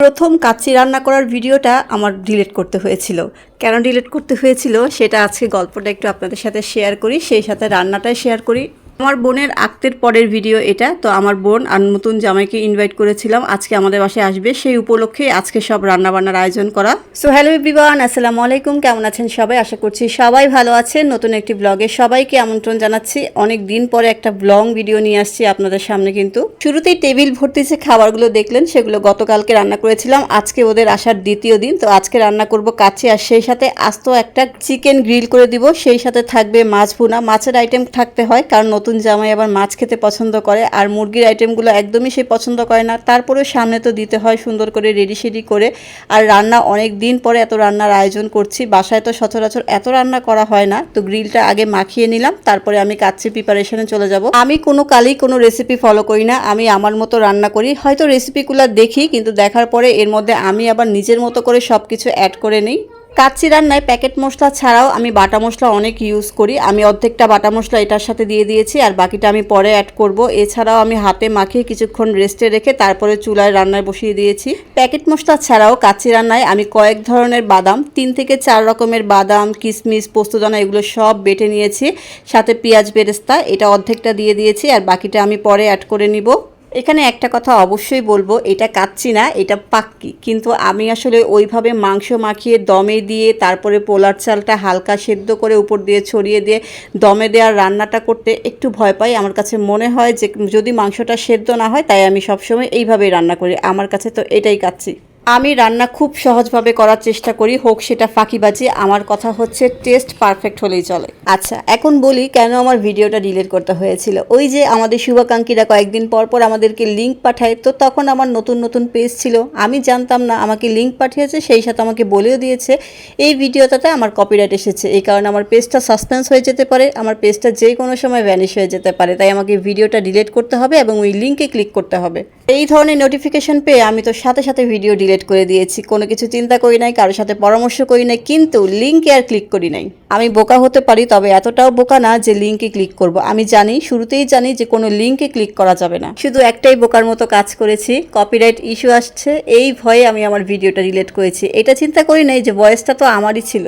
প্রথম কাচ্চি রান্না করার ভিডিওটা আমার ডিলিট করতে হয়েছিল। কেন ডিলেট করতে হয়েছিল সেটা আজকে গল্পটা একটু আপনাদের সাথে শেয়ার করি, সেই সাথে রান্নাটাই শেয়ার করি। আমার বোনের আক্তের পরের ভিডিও এটা, তো আমার বোন আর নতুন জামাইকে ইনভাইট করেছিলাম। আজকে আমাদের বাসায় আসবে। সেই উপলক্ষে আজকে সব রান্না বান্নার আয়োজন করা। সো হ্যালো এভরিওয়ান আসসালামু আলাইকুম। কেমন আছেন সবাই? আশা করছি সবাই ভালো আছেন। নতুন একটি ব্লগে সবাইকে আমন্ত্রণ জানাচ্ছি। অনেক দিন পরে একটা ব্লং ভিডিও নিয়ে আসছি আপনাদের সামনে কিন্তু। শুরুতেই টেবিল ভর্তি যে খাবারগুলো দেখলেন, সেগুলো গতকালকে রান্না করেছিলাম। আজকে ওদের আসার দ্বিতীয় দিন। তো আজকে রান্না করব কাছে আর সেই সাথে আস্ত একটা চিকেন গ্রিল করে দিব। সেই সাথে থাকবে মাছ ভুনা। মাছের আইটেম থাকতে হয়, কারণ নতুন জামাই আবার মাছ খেতে পছন্দ করে, আর মুরগির আইটেমগুলো একদমই সে পছন্দ করে না। তারপরেও সামনে তো দিতে হয় সুন্দর করে রেডি সেডি করে, আর রান্না অনেক দিন পরে এত রান্নার আয়োজন করছি, বাসায় তো সচরাচর এত রান্না করা হয় না। তো গ্রিলটা আগে মাখিয়ে নিলাম, তারপরে আমি কাচ্চি প্রিপারেশনে চলে যাব। আমি কোনো কালই কোনো রেসিপি ফলো করি না, আমি আমার মতো রান্না করি। হয়তো রেসিপিগুলো দেখি, কিন্তু দেখার পরে এর মধ্যে আমি আবার নিজের মতো করে সব কিছু অ্যাড করে নিই। কাচ্চি রান্নায় প্যাকেট মশলা ছাড়াও আমি বাটা মশলা অনেক ইউজ করি। আমি অর্ধেকটা বাটা মশলা এটার সাথে দিয়ে দিয়েছি আর বাকিটা আমি পরে অ্যাড করব। এছাড়াও আমি হাতে মাখিয়ে কিছুক্ষণ রেস্টে রেখে তারপরে চুলায় রান্নায় বসিয়ে দিয়েছি। প্যাকেট মশলা ছাড়াও কাচ্চি রান্নায় আমি কয়েক ধরনের বাদাম, তিন থেকে চার রকমের বাদাম কিশমিশ পোস্তদানা এগুলো সব বেটে নিয়েছি। সাথে পেঁয়াজ বেরেস্তা, এটা অর্ধেকটা দিয়ে দিয়েছি আর বাকিটা আমি পরে অ্যাড করে নিব। এখানে একটা কথা অবশ্যই বলব, এটা কাচ্ছি না, এটা পাক্কি। কিন্তু আমি আসলে ওইভাবে মাংস মাখিয়ে দমে দিয়ে, তারপরে পোলার চালটা হালকা সেদ্ধ করে উপর দিয়ে ছড়িয়ে দিয়ে দমে দেওয়ার রান্নাটা করতে একটু ভয় পাই। আমার কাছে মনে হয় যে, যদি মাংসটা সেদ্ধ না হয়, তাই আমি সবসময় এইভাবেই রান্না করি। আমার কাছে তো এটাই কাচ্ছি আমি রান্না খুব সহজভাবে করার চেষ্টা করি, হোক সেটা ফাঁকিবাজি, আমার কথা হচ্ছে টেস্ট পারফেক্ট হলেই চলে। আচ্ছা এখন বলি কেন আমার ভিডিওটা ডিলিট করতে হয়েছিল। ওই যে আমাদের শুভাকাঙ্ক্ষীরা কয়েকদিন পর পর আমাদেরকে লিঙ্ক পাঠায়, তো তখন আমার নতুন নতুন পেজ ছিল। আমি জানতাম না, আমাকে লিঙ্ক পাঠিয়েছে, সেই সাথে আমাকে বলেও দিয়েছে। এই ভিডিওটাতে আমার কপিরাইট এসেছে। এই কারণে আমার পেজটা সাসপেন্স হয়ে যেতে পারে, আমার পেজটা যে কোনো সময় ভ্যানিশ হয়ে যেতে পারে। তাই আমাকে ভিডিওটা ডিলিট করতে হবে এবং ওই লিঙ্কে ক্লিক করতে হবে। এই ধরনের নোটিফিকেশন পেয়ে আমি তো সাথে সাথে ভিডিও ডিলিট করে দিয়েছি, কোনো কিছু চিন্তা করি নাই, কারোর সাথে পরামর্শ করি নাই, কিন্তু লিঙ্কে আর ক্লিক করি নাই। আমি বোকা হতে পারি, তবে এতটাও বোকা না যে লিঙ্কে ক্লিক করব। আমি জানি, শুরুতেই জানি যে কোনো লিঙ্কে ক্লিক করা যাবে না। শুধু একটাই বোকার মতো কাজ করেছি কপিরাইট ইস্যু আসছে, এই ভয়ে আমি আমার ভিডিওটা ডিলিট করেছি। এটা চিন্তা করি নাই যে ভয়েসটা তো আমারই ছিল।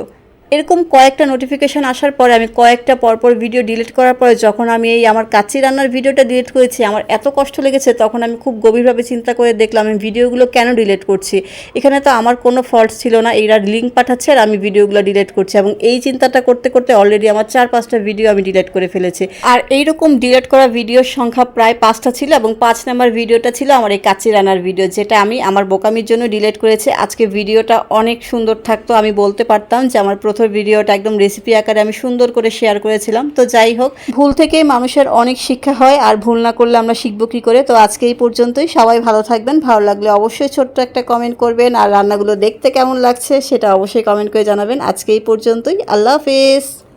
এরকম কয়েকটা নোটিফিকেশন আসার পরে আমি কয়েকটা পরপর ভিডিও ডিলিট করার পরে যখন আমি এই আমার কাচ্চি রান্নার ভিডিওটা ডিলিট করেছি, আমার এত কষ্ট লেগেছে, তখন আমি খুব গভীরভাবে চিন্তা করে দেখলাম আমি ভিডিওগুলো কেন ডিলিট করছি। এখানে তো আমার কোনো ফল্ট ছিল না, এরা লিঙ্ক পাঠাচ্ছে আর আমি ভিডিওগুলো ডিলিট করছি এবং এই চিন্তাটা করতে করতে অলরেডি আমার চার পাঁচটা ভিডিও আমি ডিলিট করে ফেলেছি। আর এইরকম ডিলিট করা ভিডিওর সংখ্যা প্রায় পাঁচটা ছিল এবং পাঁচ নাম্বার ভিডিওটা ছিল আমার এই কাচ্চি রান্নার ভিডিও যেটা আমি আমার বোকামির জন্য ডিলিট করেছি। আজকে ভিডিওটা অনেক সুন্দর থাকতো, আমি বলতে পারতাম যে আমার প্রথম ভিডিওটা একদম রেসিপি আকারে আমি সুন্দর করে শেয়ার করেছিলাম। তো যাই হোক, ভুল থেকে মানুষের অনেক শিক্ষা হয়, আর ভুল না করলে আমরা শিখব কী করে? তো আজকে এই পর্যন্তই। সবাই ভালো থাকবেন। ভালো লাগলে অবশ্যই ছোট্ট একটা কমেন্ট করবেন। আর রান্নাগুলো দেখতে কেমন লাগছে, সেটা অবশ্যই কমেন্ট করে জানাবেন। আজকে এই পর্যন্তই। আল্লাহ হাফেজ।